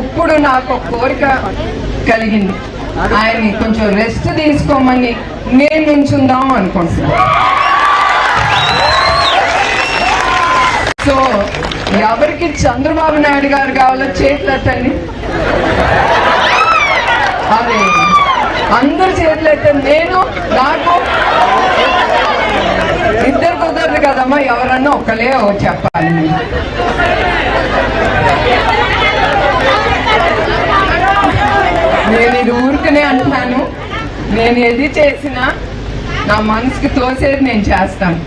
ఇప్పుడు నాకు ఒక కోరిక కలిగింది. ఆయన్ని కొంచెం రెస్ట్ తీసుకోమని నేను నుంచుందాం అనుకుంటున్నాను. సో ఎవరికి చంద్రబాబు నాయుడు గారు కావాలో చేతులెత్తండి అదే అందరు చేతులెత్తండి నేను నాకు ఇద్దరు కుదరదు కదమ్మా ఎవరన్నా ఒకలే చెప్పాలి మీరు. నేను ఇది ఊరికనే అంటున్నాను నేను ఏది చేసినా నా మనసుకి తోసేది నేను చేస్తాను.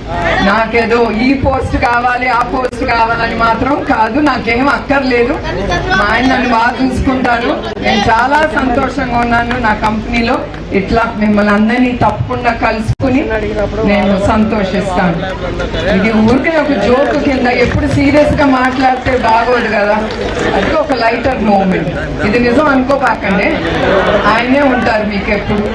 నాకేదో ఈ పోస్ట్ కావాలి ఆ పోస్ట్ కావాలని మాత్రం కాదు నాకేం అక్కర్లేదు. మా ఆయన నన్ను బాగా చూసుకుంటారు. నేను చాలా సంతోషంగా ఉన్నాను నా కంపెనీలో. ఇట్లా మిమ్మల్ని అందరినీ తప్పకుండా కలుసుకుని నేను సంతోషిస్తాను. ఇది ఊరికే ఒక జోక్ కాకుండా ఎప్పుడు సీరియస్గా మాట్లాడితే బాగోదు కదా. అది ఒక లైటర్ మూమెంట్ ఇది నిజం అనుకోపాకండి. ఆయనే ఉంటారు మీకు ఎప్పుడు